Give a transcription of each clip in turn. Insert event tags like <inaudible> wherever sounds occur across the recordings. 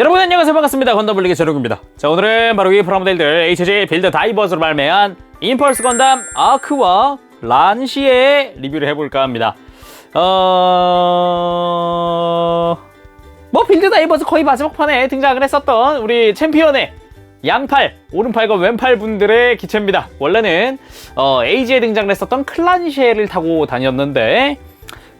여러분 안녕하세요. 반갑습니다. 건담블리기 제록입니다. 자 오늘은 바로 이 프라모델들 HG 빌드 다이버스로 발매한 임펄스 건담 아크와 란시의 리뷰를 해볼까 합니다. 어... 뭐 빌드 다이버스 거의 마지막 판에 등장을 했었던 우리 챔피언의 양팔, 오른팔과 왼팔 분들의 기체입니다. 원래는 어, 에이지에 등장을 했었던 클란시에를 타고 다녔는데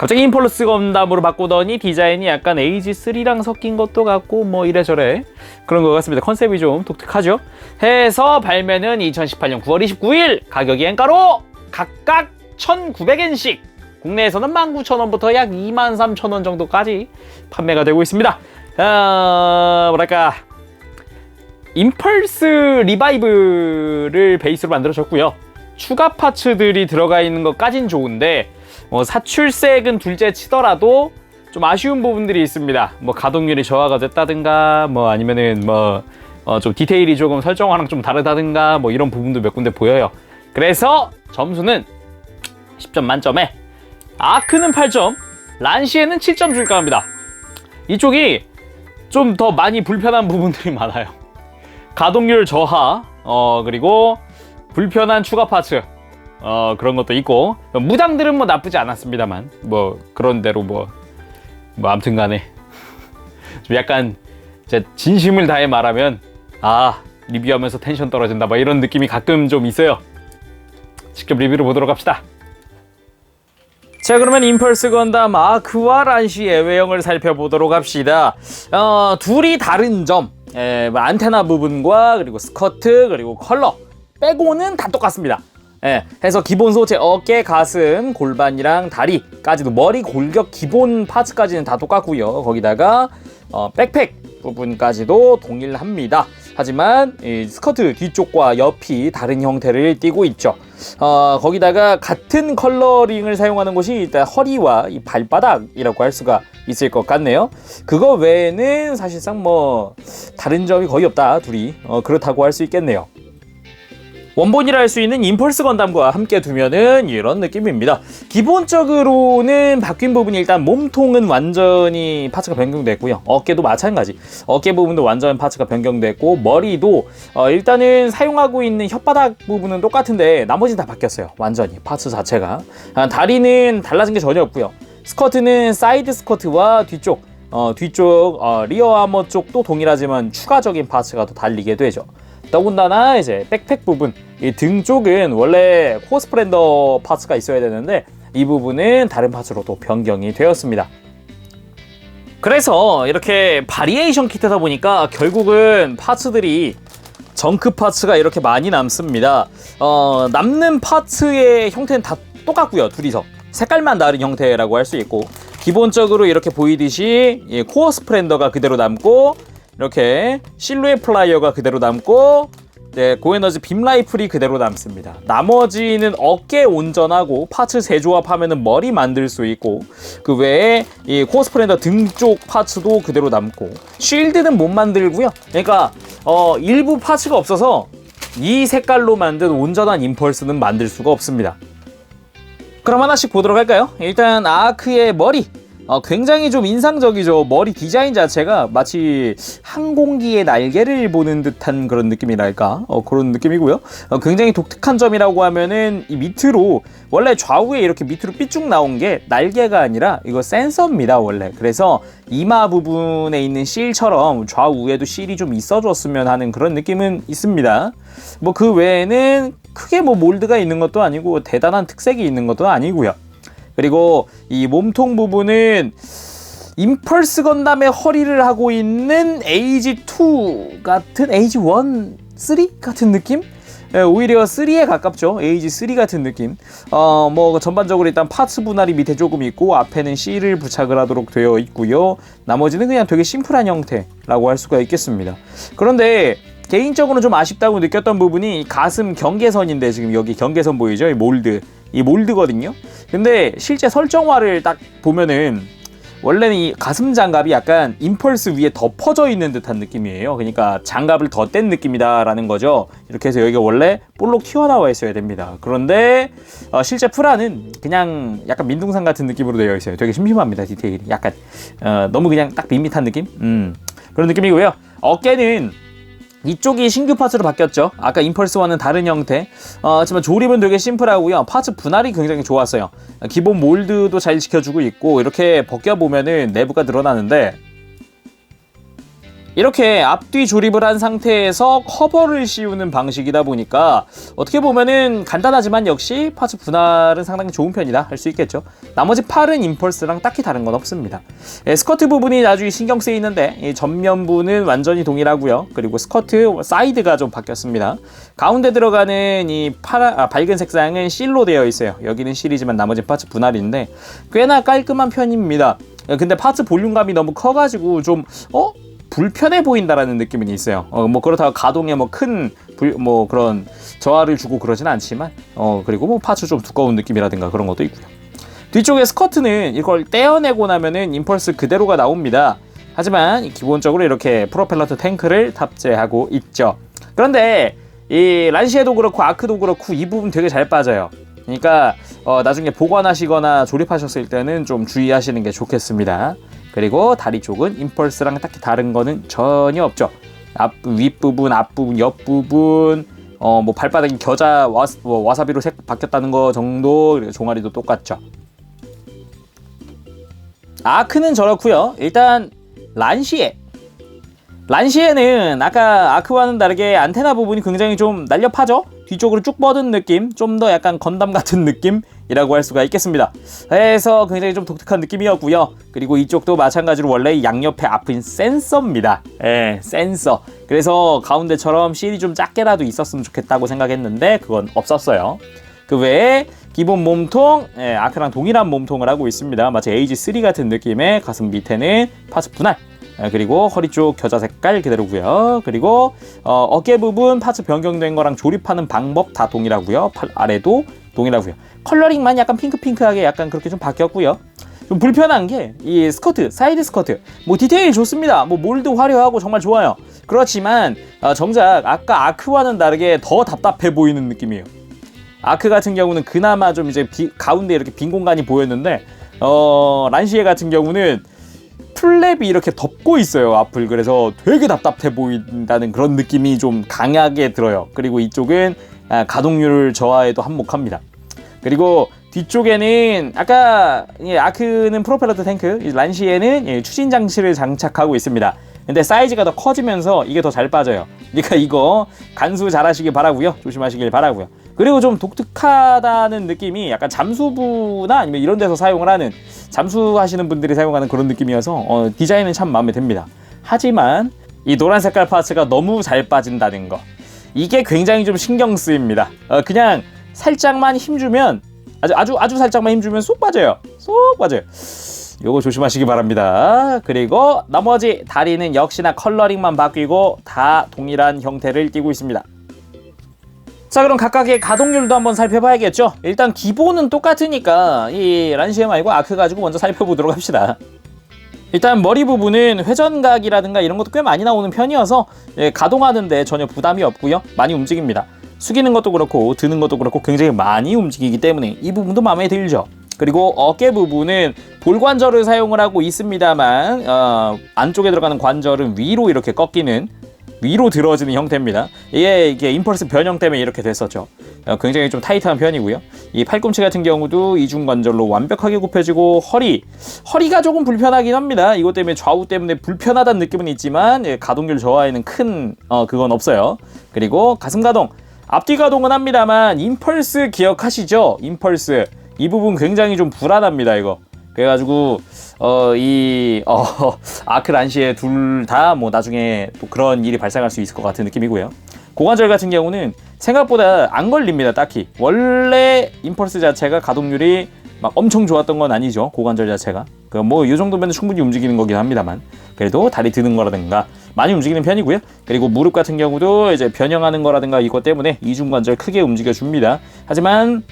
갑자기 임펄스 건담으로 바꾸더니 디자인이 약간 에이지3랑 섞인 것도 같고 뭐 이래저래 그런 것 같습니다. 컨셉이 좀 독특하죠. 해서 발매는 2018년 9월 29일 가격이 엔가로 각각 1,900엔씩 국내에서는 19,000원부터 약 23,000원 정도까지 판매가 되고 있습니다. 어, 뭐랄까 임펄스 리바이브를 베이스로 만들어졌고요. 추가 파츠들이 들어가 있는 것까진 좋은데 뭐 사출색은 둘째 치더라도 좀 아쉬운 부분들이 있습니다. 뭐 가동률이 저하가 됐다든가 뭐 아니면은 뭐 어 좀 디테일이 조금 설정화랑 좀 다르다든가 뭐 이런 부분도 몇 군데 보여요. 그래서 점수는 10점 만점에 아크는 8점, 란시에는 7점 줄까 합니다. 이쪽이 좀 더 많이 불편한 부분들이 많아요. 가동률 저하, 어, 그리고 불편한 추가 파츠, 어, 그런 것도 있고, 무장들은 뭐 나쁘지 않았습니다만, 뭐, 그런 대로 뭐, 뭐, 암튼 간에. <laughs> 좀 약간, 제 진심을 다해 말하면, 아, 리뷰하면서 텐션 떨어진다, 뭐 이런 느낌이 가끔 좀 있어요. 직접 리뷰를 보도록 합시다. 자 그러면 임펄스 건담 아크와 란시의 외형을 살펴보도록 합시다 어, 둘이 다른 점 에, 뭐 안테나 부분과 그리고 스커트 그리고 컬러 빼고는 다 똑같습니다 예, 해서 기본 소재 어깨, 가슴, 골반이랑 다리까지도 머리 골격 기본 파츠까지는 다 똑같고요 거기다가 어, 백팩 부분까지도 동일합니다 하지만 이 스커트 뒤쪽과 옆이 다른 형태를 띠고 있죠. 어, 거기다가 같은 컬러링을 사용하는 곳이 일단 허리와 이 발바닥이라고 할 수가 있을 것 같네요. 그거 외에는 사실상 뭐 다른 점이 거의 없다 둘이 어, 그렇다고 할 수 있겠네요. 원본이라 할 수 있는 임펄스 건담과 함께 두면은 이런 느낌입니다. 기본적으로는 바뀐 부분이 일단 몸통은 완전히 파츠가 변경됐고요. 어깨도 마찬가지. 어깨 부분도 완전 파츠가 변경됐고 머리도 어, 일단은 사용하고 있는 혓바닥 부분은 똑같은데 나머지는 다 바뀌었어요. 완전히 파츠 자체가. 아, 다리는 달라진 게 전혀 없고요. 스커트는 사이드 스커트와 뒤쪽 어, 뒤쪽 어, 리어 아머 쪽도 동일하지만 추가적인 파츠가 더 달리게 되죠. 더군다나 이제 백팩 부분 이 등 쪽은 원래 코스프렌더 파츠가 있어야 되는데 이 부분은 다른 파츠로 또 변경이 되었습니다. 그래서 이렇게 바리에이션 키트다 보니까 결국은 파츠들이 정크 파츠가 이렇게 많이 남습니다. 어, 남는 파츠의 형태는 다 똑같고요. 둘이서 색깔만 다른 형태라고 할 수 있고 기본적으로 이렇게 보이듯이 이 코어 스프렌더가 그대로 남고 이렇게 실루엣 플라이어가 그대로 남고 네, 고에너지 빔 라이플이 그대로 남습니다. 나머지는 어깨 온전하고 파츠 재조합하면 머리 만들 수 있고 그 외에 이 코스프렌더 등 쪽 파츠도 그대로 남고 쉴드는 못 만들고요. 그러니까 어, 일부 파츠가 없어서 이 색깔로 만든 온전한 임펄스는 만들 수가 없습니다. 그럼 하나씩 보도록 할까요? 일단 아크의 머리 어, 굉장히 좀 인상적이죠. 머리 디자인 자체가 마치 항공기의 날개를 보는 듯한 그런 느낌이랄까. 어, 그런 느낌이고요. 어, 굉장히 독특한 점이라고 하면은 이 밑으로 원래 좌우에 이렇게 밑으로 삐쭉 나온 게 날개가 아니라 이거 센서입니다. 원래. 그래서 이마 부분에 있는 실처럼 좌우에도 실이 좀 있어줬으면 하는 그런 느낌은 있습니다. 뭐 그 외에는 크게 뭐 몰드가 있는 것도 아니고 대단한 특색이 있는 것도 아니고요. 그리고 이 몸통 부분은 임펄스 건담의 허리를 하고 있는 에이지2 같은 에이지1, 3 같은 느낌? 예, 오히려 3에 가깝죠. 에이지 3 같은 느낌. 어, 뭐 전반적으로 일단 파츠 분할이 밑에 조금 있고 앞에는 C를 부착을 하도록 되어 있고요. 나머지는 그냥 되게 심플한 형태라고 할 수가 있겠습니다. 그런데 개인적으로 좀 아쉽다고 느꼈던 부분이 가슴 경계선인데 지금 여기 경계선 보이죠? 이 몰드. 이 몰드거든요. 근데 실제 설정화를 딱 보면은 원래는 이 가슴 장갑이 약간 임펄스 위에 덮어져 있는 듯한 느낌이에요. 그러니까 장갑을 덧댄 느낌이다라는 거죠. 이렇게 해서 여기가 원래 볼록 튀어나와 있어야 됩니다. 그런데 어, 실제 프라는 그냥 약간 민둥산 같은 느낌으로 되어 있어요. 되게 심심합니다 디테일이. 약간 어, 너무 그냥 딱 밋밋한 느낌. 음. 그런 느낌이고요. 어깨는 이쪽이 신규 파츠로 바뀌었죠. 아까 임펄스와는 다른 형태. 어, 하지만 조립은 되게 심플하고요. 파츠 분할이 굉장히 좋았어요. 기본 몰드도 잘 지켜주고 있고 이렇게 벗겨보면은 내부가 드러나는데 이렇게 앞뒤 조립을 한 상태에서 커버를 씌우는 방식이다 보니까 어떻게 보면은 간단하지만 역시 파츠 분할은 상당히 좋은 편이다 할 수 있겠죠. 나머지 팔은 임펄스랑 딱히 다른 건 없습니다. 예, 스커트 부분이 아주 신경 쓰이는데 이 전면부는 완전히 동일하고요. 그리고 스커트 사이드가 좀 바뀌었습니다. 가운데 들어가는 이 파라, 아, 밝은 색상은 실로 되어 있어요. 여기는 실이지만 나머지 파츠 분할인데 꽤나 깔끔한 편입니다. 예, 근데 파츠 볼륨감이 너무 커가지고 좀 어? 불편해 보인다라는 느낌은 있어요. 어, 뭐 그렇다고 가동에 뭐 큰 뭐 그런 저하를 주고 그러진 않지만 어 그리고 뭐 파츠 좀 두꺼운 느낌이라든가 그런 것도 있고요. 뒤쪽에 스커트는 이걸 떼어내고 나면은 임펄스 그대로가 나옵니다. 하지만 기본적으로 이렇게 프로펠러트 탱크를 탑재하고 있죠. 그런데 이 란시에도 그렇고 아크도 그렇고 이 부분 되게 잘 빠져요. 그러니까 어, 나중에 보관하시거나 조립하셨을 때는 좀 주의하시는 게 좋겠습니다. 그리고 다리 쪽은 임펄스랑 딱히 다른 거는 전혀 없죠. 앞 윗부분, 앞부분, 옆부분, 어 뭐 발바닥이 겨자 와, 뭐 와사비로 색 바뀌었다는 거 정도 그리고 종아리도 똑같죠. 아크는 저렇고요. 일단 란시에 란시에는 아까 아크와는 다르게 안테나 부분이 굉장히 좀 날렵하죠? 뒤쪽으로 쭉 뻗은 느낌, 좀 더 약간 건담 같은 느낌이라고 할 수가 있겠습니다. 그래서 굉장히 좀 독특한 느낌이었고요. 그리고 이쪽도 마찬가지로 원래 양옆에 앞은 센서입니다. 예, 센서. 그래서 가운데처럼 실이 좀 작게라도 있었으면 좋겠다고 생각했는데 그건 없었어요. 그 외에 기본 몸통, 예, 아크랑 동일한 몸통을 하고 있습니다. 마치 에이지 3 같은 느낌의 가슴 밑에는 파츠 분할, 예, 그리고 허리 쪽 겨자 색깔 그대로고요. 그리고 어, 어깨 부분 파츠 변경된 거랑 조립하는 방법 다 동일하고요. 팔 아래도 동일하고요. 컬러링만 약간 핑크핑크하게 약간 그렇게 좀 바뀌었고요. 좀 불편한 게 이 스커트, 사이드 스커트, 뭐 디테일 좋습니다. 뭐 몰드 화려하고 정말 좋아요. 그렇지만 어, 정작 아까 아크와는 다르게 더 답답해 보이는 느낌이에요. 아크 같은 경우는 그나마 좀 이제 비, 가운데 이렇게 빈 공간이 보였는데 어, 란시에 같은 경우는 플랩이 이렇게 덮고 있어요 앞을. 그래서 되게 답답해 보인다는 그런 느낌이 좀 강하게 들어요. 그리고 이쪽은 아, 가동률 저하에도 한몫합니다. 그리고 뒤쪽에는 아까 예, 아크는 프로펠러트 탱크 이 란시에는 예, 추진 장치를 장착하고 있습니다 근데 사이즈가 더 커지면서 이게 더 잘 빠져요 그러니까 이거 간수 잘 하시길 바라고요 조심하시길 바라고요 그리고 좀 독특하다는 느낌이 약간 잠수부나 아니면 이런 데서 사용을 하는 잠수하시는 분들이 사용하는 그런 느낌이어서 어, 디자인은 참 마음에 듭니다. 하지만 이 노란 색깔 파츠가 너무 잘 빠진다는 거 이게 굉장히 좀 신경 쓰입니다. 어, 그냥 살짝만 힘주면 아주 아주 아주 살짝만 힘주면 쏙 빠져요. 쏙 빠져요. 요거 조심하시기 바랍니다. 그리고 나머지 다리는 역시나 컬러링만 바뀌고 다 동일한 형태를 띠고 있습니다. 자 그럼 각각의 가동률도 한번 살펴봐야겠죠? 일단 기본은 똑같으니까 이 란시에 말고 아크 가지고 먼저 살펴보도록 합시다. 일단 머리 부분은 회전각이라든가 이런 것도 꽤 많이 나오는 편이어서 예, 가동하는데 전혀 부담이 없고요. 많이 움직입니다. 숙이는 것도 그렇고 드는 것도 그렇고 굉장히 많이 움직이기 때문에 이 부분도 마음에 들죠 그리고 어깨 부분은 볼관절을 사용을 하고 있습니다만 어, 안쪽에 들어가는 관절은 위로 이렇게 꺾이는 위로 들어지는 형태입니다. 이게, 이게 임펄스 변형 때문에 이렇게 됐었죠. 어, 굉장히 좀 타이트한 편이고요. 이 팔꿈치 같은 경우도 이중 관절로 완벽하게 굽혀지고 허리 허리가 조금 불편하긴 합니다. 이것 때문에 좌우 때문에 불편하다는 느낌은 있지만 예, 가동률 저하에는 큰 어, 그건 없어요. 그리고 가슴 가동 앞뒤 가동은 합니다만 임펄스 기억하시죠? 임펄스 이 부분 굉장히 좀 불안합니다. 이거 그래가지고 어, 이, 어, <laughs> 아크 란시에 둘 다 뭐 나중에 또 그런 일이 발생할 수 있을 것 같은 느낌이고요. 고관절 같은 경우는 생각보다 안 걸립니다, 딱히. 원래 임펄스 자체가 가동률이 막 엄청 좋았던 건 아니죠, 고관절 자체가. 그 뭐, 이 정도면 충분히 움직이는 거긴 합니다만. 그래도 다리 드는 거라든가 많이 움직이는 편이고요. 그리고 무릎 같은 경우도 이제 변형하는 거라든가 이것 때문에 이중관절 크게 움직여 줍니다. 하지만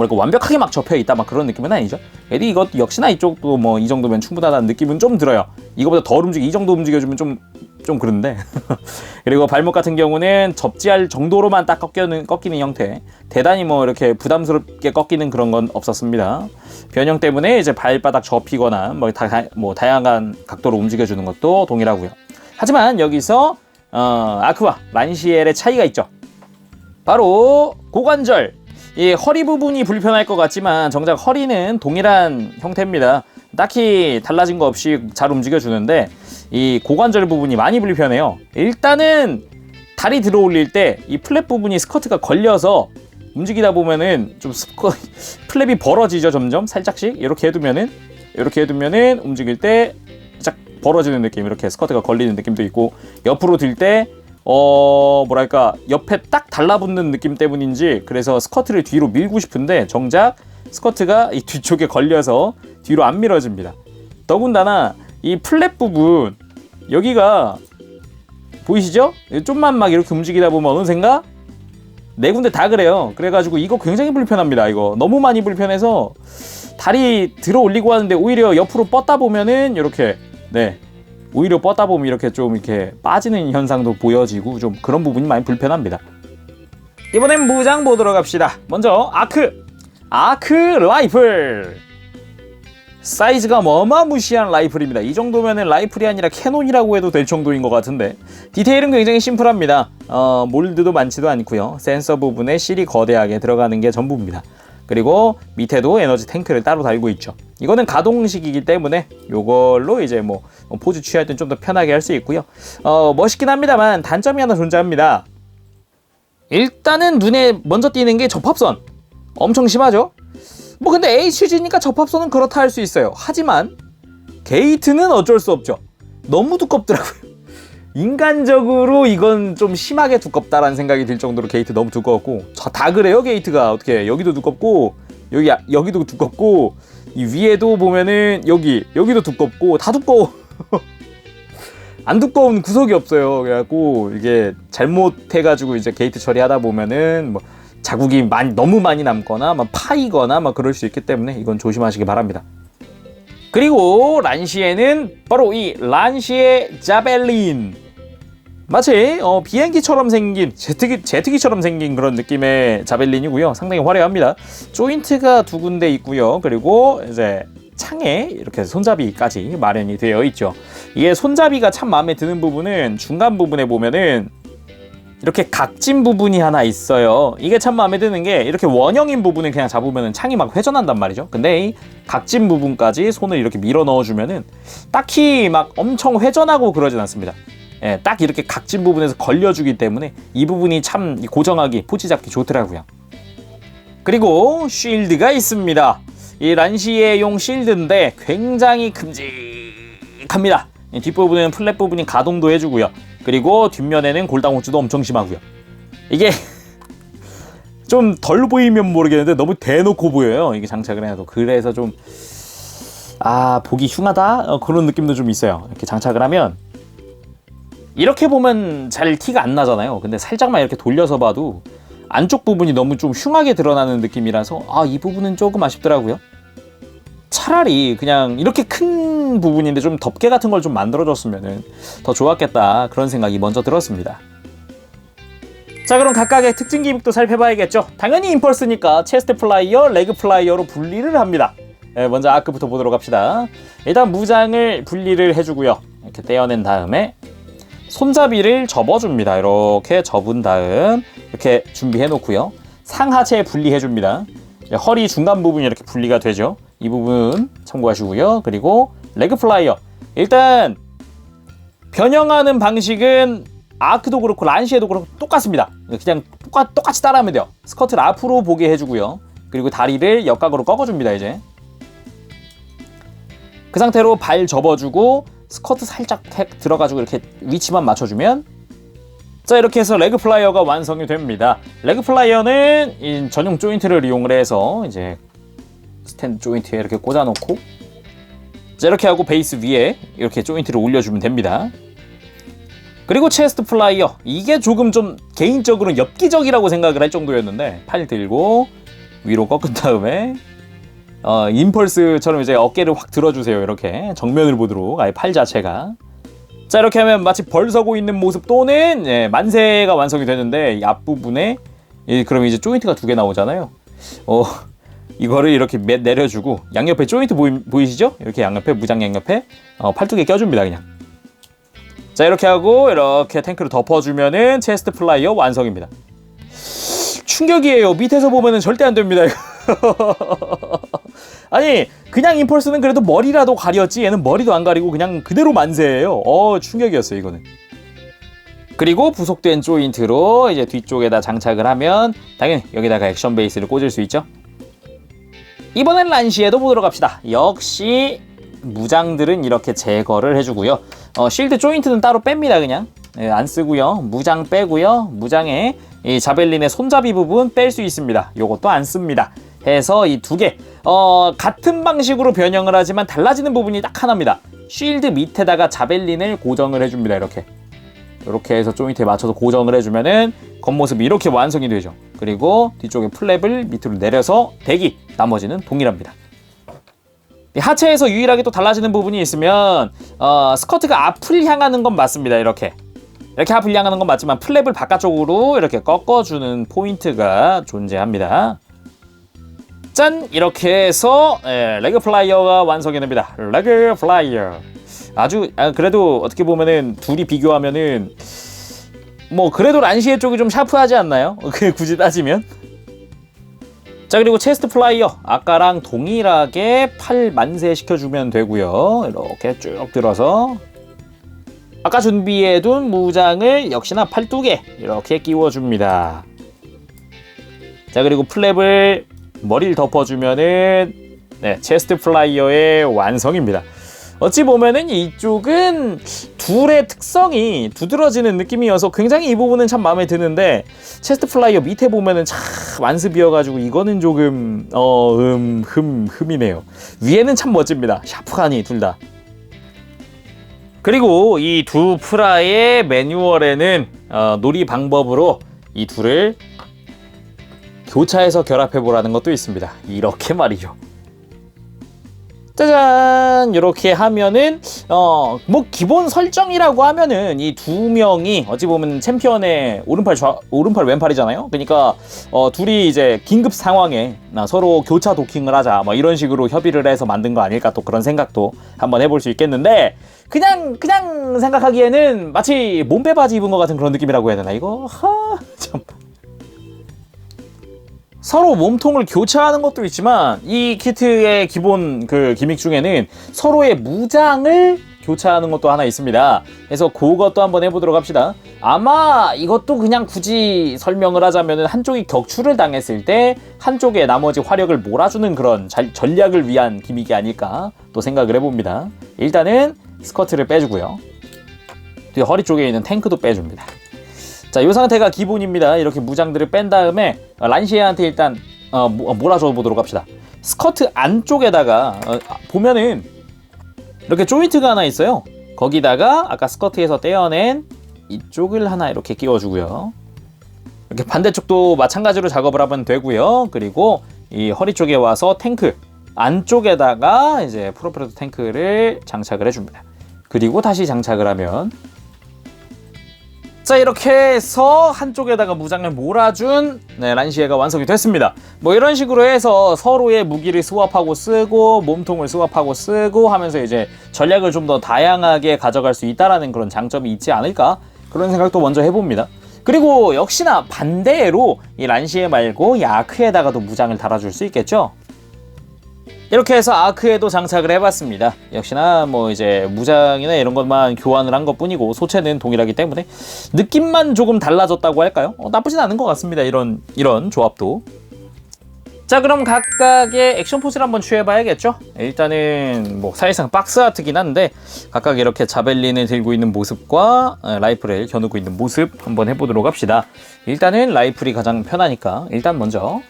뭐랄까 완벽하게 막 접혀 있다 막 그런 느낌은 아니죠. 에디 이것 역시나 이쪽도 뭐 이 정도면 충분하다는 느낌은 좀 들어요. 이거보다 덜 움직이 이 정도 움직여주면 좀좀 그런데 <laughs> 그리고 발목 같은 경우는 접지할 정도로만 딱 꺾이는 꺾이는 형태 대단히 뭐 이렇게 부담스럽게 꺾이는 그런 건 없었습니다 변형 때문에 이제 발바닥 접히거나 뭐, 다, 뭐 다양한 각도로 움직여주는 것도 동일하고요 하지만 여기서 어, 아크와 란시엘의 차이가 있죠. 바로 고관절. 이 허리 부분이 불편할 것 같지만 정작 허리는 동일한 형태입니다. 딱히 달라진 거 없이 잘 움직여 주는데 이 고관절 부분이 많이 불편해요. 일단은 다리 들어 올릴 때 이 플랫 부분이 스커트가 걸려서 움직이다 보면은 좀 스커 <laughs> 플랩이 벌어지죠 점점 살짝씩 이렇게 해두면은 이렇게 해두면은 움직일 때 살짝 벌어지는 느낌 이렇게 스커트가 걸리는 느낌도 있고 옆으로 들 때 어 뭐랄까 옆에 딱 달라붙는 느낌 때문인지 그래서 스커트를 뒤로 밀고 싶은데 정작 스커트가 이 뒤쪽에 걸려서 뒤로 안 밀어집니다. 더군다나 이 플랫 부분 여기가 보이시죠? 좀만 막 이렇게 움직이다 보면 어느샌가 네 군데 다 그래요. 그래가지고 이거 굉장히 불편합니다. 이거 너무 많이 불편해서 다리 들어 올리고 하는데 오히려 옆으로 뻗다 보면은 이렇게 네 오히려 뻗다 보면 이렇게 좀 이렇게 빠지는 현상도 보여지고 좀 그런 부분이 많이 불편합니다. 이번엔 무장 보도록 합시다. 먼저 아크 아크 라이플 사이즈가 어마무시한 라이플입니다. 이 정도면은 라이플이 아니라 캐논이라고 해도 될 정도인 것 같은데 디테일은 굉장히 심플합니다. 어, 몰드도 많지도 않고요. 센서 부분에 실이 거대하게 들어가는 게 전부입니다. 그리고 밑에도 에너지 탱크를 따로 달고 있죠. 이거는 가동식이기 때문에 이걸로 이제 뭐 포즈 취할 땐 좀 더 편하게 할 수 있고요. 어, 멋있긴 합니다만 단점이 하나 존재합니다. 일단은 눈에 먼저 띄는 게 접합선. 엄청 심하죠? 뭐 근데 HG니까 접합선은 그렇다 할 수 있어요. 하지만 게이트는 어쩔 수 없죠. 너무 두껍더라고요. 인간적으로 이건 좀 심하게 두껍다라는 생각이 들 정도로 게이트 너무 두꺼웠고 저다 그래요 게이트가. 어떻게 여기도 두껍고 여기 여기도 두껍고 이 위에도 보면은 여기 여기도 두껍고 다 두꺼워. <laughs> 안 두꺼운 구석이 없어요. 그래갖고 이게 잘못해가지고 이제 게이트 처리하다 보면은 뭐 자국이 많이 너무 많이 남거나 막 파이거나 막 그럴 수 있기 때문에 이건 조심하시기 바랍니다. 그리고 란시에는 바로 이 란시에 자벨린 마치 어, 비행기처럼 생긴 제트기, 제트기처럼 생긴 그런 느낌의 자벨린이고요. 상당히 화려합니다. 조인트가 두 군데 있고요. 그리고 이제 창에 이렇게 손잡이까지 마련이 되어 있죠. 이게 손잡이가 참 마음에 드는 부분은 중간 부분에 보면은 이렇게 각진 부분이 하나 있어요. 이게 참 마음에 드는 게 이렇게 원형인 부분을 그냥 잡으면 창이 막 회전한단 말이죠. 근데 이 각진 부분까지 손을 이렇게 밀어 넣어주면은 딱히 막 엄청 회전하고 그러진 않습니다. 예, 딱 이렇게 각진 부분에서 걸려주기 때문에 이 부분이 참 고정하기, 포지 잡기 좋더라고요. 그리고 쉴드가 있습니다. 이 란시에용 쉴드인데 굉장히 큼직합니다. 뒷부분에는 플랫 부분이 가동도 해주고요. 그리고 뒷면에는 골당 호주도 엄청 심하고요. 이게 <laughs> 좀 덜 보이면 모르겠는데 너무 대놓고 보여요. 이게 장착을 해도 그래서 좀 아 보기 흉하다 어, 그런 느낌도 좀 있어요. 이렇게 장착을 하면 이렇게 보면 잘 티가 안 나잖아요. 근데 살짝만 이렇게 돌려서 봐도 안쪽 부분이 너무 좀 흉하게 드러나는 느낌이라서 아 이 부분은 조금 아쉽더라고요. 차라리 그냥 이렇게 큰 부분인데 좀 덮개 같은 걸 좀 만들어줬으면 더 좋았겠다 그런 생각이 먼저 들었습니다. 자 그럼 각각의 특징 기믹도 살펴봐야겠죠. 당연히 임펄스니까 체스트 플라이어, 레그 플라이어로 분리를 합니다. 네, 먼저 아크부터 보도록 합시다. 일단 무장을 분리를 해주고요. 이렇게 떼어낸 다음에 손잡이를 접어줍니다. 이렇게 접은 다음 이렇게 준비해 놓고요. 상하체 분리해 줍니다. 허리 중간 부분이 이렇게 분리가 되죠. 이 부분 참고하시고요. 그리고 레그 플라이어. 일단 변형하는 방식은 아크도 그렇고 란시에도 그렇고 똑같습니다. 그냥 똑같, 똑같이 따라하면 돼요. 스커트를 앞으로 보게 해주고요. 그리고 다리를 역각으로 꺾어줍니다. 이제 그 상태로 발 접어주고 스커트 살짝 택 들어가지고 이렇게 위치만 맞춰주면 자 이렇게 해서 레그 플라이어가 완성이 됩니다. 레그 플라이어는 이 전용 조인트를 이용을 해서 이제 스탠드 조인트에 이렇게 꽂아놓고 자 이렇게 하고 베이스 위에 이렇게 조인트를 올려주면 됩니다. 그리고 체스트 플라이어 이게 조금 좀 개인적으로는 엽기적이라고 생각을 할 정도였는데 팔 들고 위로 꺾은 다음에 어, 임펄스처럼 이제 어깨를 확 들어주세요. 이렇게 정면을 보도록 아예 팔 자체가 자 이렇게 하면 마치 벌 서고 있는 모습 또는 예, 만세가 완성이 되는데 이 앞부분에 예, 그럼 이제 조인트가 두 개 나오잖아요. 어 이거를 이렇게 매, 내려주고 양옆에 조인트 보이, 보이 시죠? 이렇게 양옆에 무장 양옆에 어, 팔뚝에 껴줍니다 그냥. 자 이렇게 하고 이렇게 탱크를 덮어주면은 체스트 플라이어 완성입니다. 충격이에요. 밑에서 보면은 절대 안 됩니다. <laughs> 아니 그냥 임펄스는 그래도 머리라도 가렸지 얘는 머리도 안 가리고 그냥 그대로 만세예요. 어 충격이었어요 이거는. 그리고 부속된 조인트로 이제 뒤쪽에다 장착을 하면 당연히 여기다가 액션 베이스를 꽂을 수 있죠. 이번엔 란시에도 보도록 합시다. 역시 무장들은 이렇게 제거를 해주고요. 어, 실드 조인트는 따로 뺍니다 그냥 예, 안 쓰고요. 무장 빼고요. 무장에 이 자벨린의 손잡이 부분 뺄 수 있습니다. 요것도 안 씁니다. 해서 이 두 개, 어, 같은 방식으로 변형을 하지만 달라지는 부분이 딱 하나입니다. 쉴드 밑에다가 자벨린을 고정을 해줍니다. 이렇게. 이렇게 해서 조인트에 맞춰서 고정을 해주면은 겉모습이 이렇게 완성이 되죠. 그리고 뒤쪽에 플랩을 밑으로 내려서 대기, 나머지는 동일합니다. 이 하체에서 유일하게 또 달라지는 부분이 있으면 어, 스커트가 앞을 향하는 건 맞습니다. 이렇게 이렇게 앞을 향하는 건 맞지만 플랩을 바깥쪽으로 이렇게 꺾어주는 포인트가 존재합니다. 짠 이렇게 해서 예, 레그 플라이어가 완성이 됩니다. 레그 플라이어 아주 아, 그래도 어떻게 보면은 둘이 비교하면은 뭐 그래도 란시의 쪽이 좀 샤프하지 않나요? <laughs> 그 굳이 따지면? 자 그리고 체스트 플라이어. 아까랑 동일하게 팔 만세 시켜주면 되고요. 이렇게 쭉 들어서. 아까 준비해둔 무장을 역시나 팔뚝에 이렇게 끼워줍니다. 자 그리고 플랩을 머리를 덮어주면은 네 체스트 플라이어의 완성입니다 어찌 보면은 이쪽은 둘의 특성이 두드러지는 느낌이어서 굉장히 이 부분은 참 마음에 드는데 체스트 플라이어 밑에 보면은 참 완습이어가지고 이거는 조금 어 음 흠 흠이네요. 위에는 참 멋집니다. 샤프하니 둘 다. 그리고 이 두 프라의 매뉴얼에는 어, 놀이 방법으로 이 둘을 교차해서 결합해 보라는 것도 있습니다. 이렇게 말이죠. 짜잔! 이렇게 하면은 어 뭐 기본 설정이라고 하면은 이 두 명이 어찌 보면 챔피언의 오른팔 좌 오른팔 왼팔이잖아요. 그러니까 어 둘이 이제 긴급 상황에 나 서로 교차 도킹을 하자 뭐 이런 식으로 협의를 해서 만든 거 아닐까 또 그런 생각도 한번 해볼 수 있겠는데 그냥 그냥 생각하기에는 마치 몸빼 바지 입은 것 같은 그런 느낌이라고 해야 되나? 이거 하 참 서로 몸통을 교차하는 것도 있지만 이 키트의 기본 그 기믹 중에는 서로의 무장을 교차하는 것도 하나 있습니다. 그래서 그것도 한번 해보도록 합시다. 아마 이것도 그냥 굳이 설명을 하자면 한쪽이 격추를 당했을 때 한쪽에 나머지 화력을 몰아주는 그런 자, 전략을 위한 기믹이 아닐까 또 생각을 해봅니다. 일단은 스커트를 빼주고요. 뒤에 허리 쪽에 있는 탱크도 빼줍니다. 자, 이 상태가 기본입니다. 이렇게 무장들을 뺀 다음에 어, 란시에한테 일단 어, 모- 어, 몰아줘 보도록 합시다. 스커트 안쪽에다가 어, 아, 보면은 이렇게 조인트가 하나 있어요. 거기다가 아까 스커트에서 떼어낸 이쪽을 하나 이렇게 끼워주고요. 이렇게 반대쪽도 마찬가지로 작업을 하면 되고요. 그리고 이 허리 쪽에 와서 탱크 안쪽에다가 이제 프로펠러 탱크를 장착을 해줍니다. 그리고 다시 장착을 하면 자 이렇게 해서 한쪽에다가 무장을 몰아준 네, 란시에가 완성이 됐습니다. 뭐 이런 식으로 해서 서로의 무기를 스왑하고 쓰고 몸통을 스왑하고 쓰고 하면서 이제 전략을 좀 더 다양하게 가져갈 수 있다라는 그런 장점이 있지 않을까 그런 생각도 먼저 해봅니다. 그리고 역시나 반대로 이 란시에 말고 이 아크에다가도 무장을 달아줄 수 있겠죠. 이렇게 해서 아크에도 장착을 해봤습니다. 역시나 뭐 이제 무장이나 이런 것만 교환을 한 것 뿐이고 소체는 동일하기 때문에 느낌만 조금 달라졌다고 할까요? 어, 나쁘진 않은 것 같습니다. 이런 이런 조합도. 자 그럼 각각의 액션 포즈를 한번 취해봐야겠죠? 일단은 뭐 사실상 박스 아트긴 한데 각각 이렇게 자벨린을 들고 있는 모습과 어, 라이플을 겨누고 있는 모습 한번 해보도록 합시다. 일단은 라이플이 가장 편하니까 일단 먼저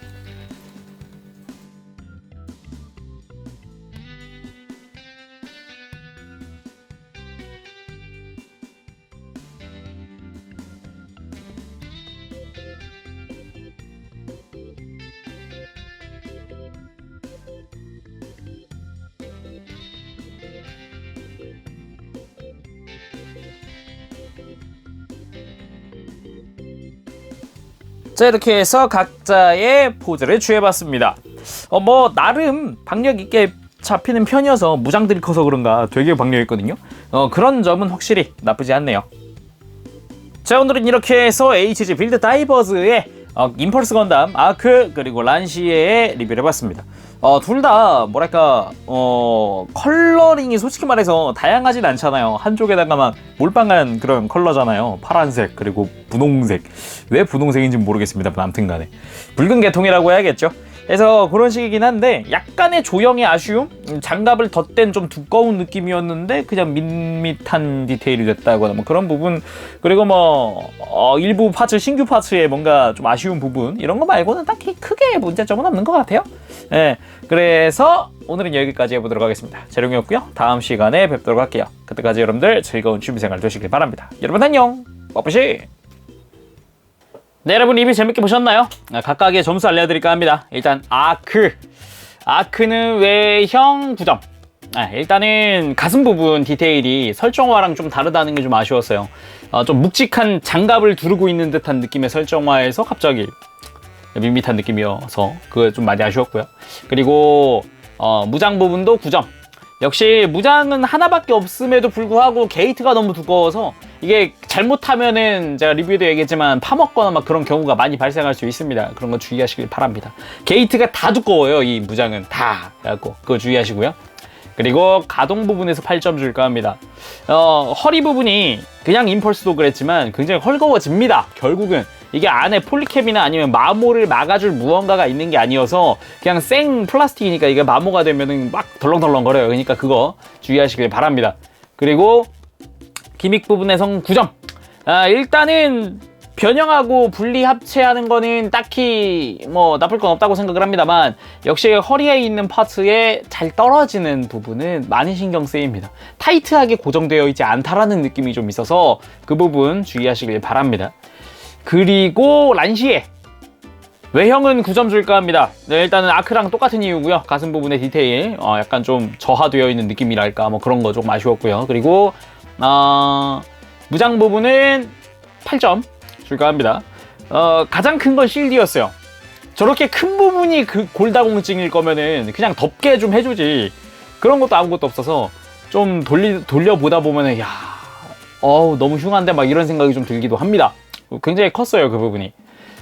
자 이렇게 해서 각자의 포즈를 취해봤습니다. 어 뭐 나름 박력 있게 잡히는 편이어서 무장들이 커서 그런가 되게 박려했거든요. 어, 그런 점은 확실히 나쁘지 않네요. 자 오늘은 이렇게 해서 HG 빌드 다이버즈의 어, 임펄스 건담 아크 그리고 란시에의 리뷰를 해봤습니다. 어, 둘 다 뭐랄까 어, 컬러링이 솔직히 말해서 다양하진 않잖아요. 한쪽에다가 막 몰빵한 그런 컬러잖아요. 파란색 그리고 분홍색 왜 분홍색인지 는 모르겠습니다. 아무튼간에 붉은 계통이라고 해야겠죠. 그래서 그런 식이긴 한데 약간의 조형의 아쉬움? 음, 장갑을 덧댄 좀 두꺼운 느낌이었는데 그냥 밋밋한 디테일이 됐다거나 뭐 그런 부분. 그리고 뭐 어, 일부 파츠 신규 파츠에 뭔가 좀 아쉬운 부분. 이런 거 말고는 딱히 크게 문제점은 없는 것 같아요. 예. 그래서 오늘은 여기까지 해보도록 하겠습니다. 재룡이었고요. 다음 시간에 뵙도록 할게요. 그때까지 여러분들 즐거운 취미생활 되시길 바랍니다. 여러분 안녕. 빠빠시 네 여러분 리뷰 재밌게 보셨나요? 아, 각각의 점수 알려드릴까 합니다. 일단 아크. 아크는 외형 9점? 아, 일단은 가슴 부분 디테일이 설정화랑 좀 다르다는 게 좀 아쉬웠어요. 어, 좀 묵직한 장갑을 두르고 있는 듯한 느낌의 설정화에서 갑자기 밋밋한 느낌이어서 그거 좀 많이 아쉬웠고요. 그리고 어, 무장 부분도 9점. 역시 무장은 하나밖에 없음에도 불구하고 게이트가 너무 두꺼워서 이게 잘못하면은 제가 리뷰에도 얘기했지만 파먹거나 막 그런 경우가 많이 발생할 수 있습니다. 그런 거 주의하시길 바랍니다. 게이트가 다 두꺼워요. 이 무장은 다. 그래갖고 그거 주의하시고요. 그리고 가동 부분에서 8점 줄까 합니다. 어, 허리 부분이 그냥 임펄스도 그랬지만 굉장히 헐거워집니다. 결국은 이게 안에 폴리캡이나 아니면 마모를 막아줄 무언가가 있는 게 아니어서 그냥 생 플라스틱이니까 이게 마모가 되면은 막 덜렁덜렁 거려요. 그러니까 그거 주의하시길 바랍니다. 그리고 기믹 부분에선 9점. 아, 일단은 변형하고 분리 합체하는 거는 딱히 뭐 나쁠 건 없다고 생각을 합니다만 역시 허리에 있는 파츠에 잘 떨어지는 부분은 많이 신경 쓰입니다. 타이트하게 고정되어 있지 않다라는 느낌이 좀 있어서 그 부분 주의하시길 바랍니다. 그리고 란시에 외형은 9점 줄까 합니다. 네, 일단은 아크랑 똑같은 이유고요. 가슴 부분의 디테일 어, 약간 좀 저하되어 있는 느낌이랄까 뭐 그런 거좀 아쉬웠고요. 그리고 어, 무장 부분은 8점 줄까 합니다. 어, 가장 큰 건 실드였어요. 저렇게 큰 부분이 그 골다공증일 거면은 그냥 덮게 좀 해주지. 그런 것도 아무것도 없어서 좀 돌리, 돌려보다 보면은 야, 어우 너무 흉한데 막 이런 생각이 좀 들기도 합니다. 굉장히 컸어요 그 부분이.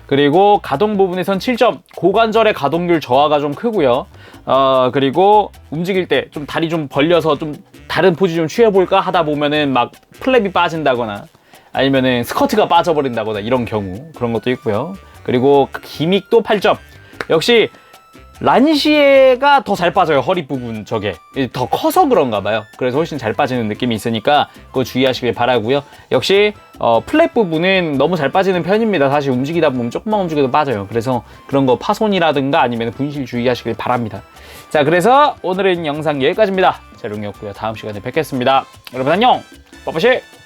그리고 가동 부분에선 7점 고관절의 가동률 저하가 좀 크고요 어 그리고 움직일 때 좀 다리 좀 벌려서 좀 다른 포지 좀 취해볼까 하다 보면은 막 플랩이 빠진다거나 아니면은 스커트가 빠져버린다거나 이런 경우 그런 것도 있고요. 그리고 기믹도 8점. 역시 란시에가 더 잘 빠져요 허리 부분 저게. 더 커서 그런가 봐요. 그래서 훨씬 잘 빠지는 느낌이 있으니까 그거 주의하시길 바라고요. 역시 어, 플랫 부분은 너무 잘 빠지는 편입니다. 사실 움직이다 보면 조금만 움직여도 빠져요. 그래서 그런 거 파손이라든가 아니면 분실 주의하시길 바랍니다. 자 그래서 오늘은 영상 여기까지입니다. 재롱이었고요. 다음 시간에 뵙겠습니다. 여러분 안녕! 빠빠시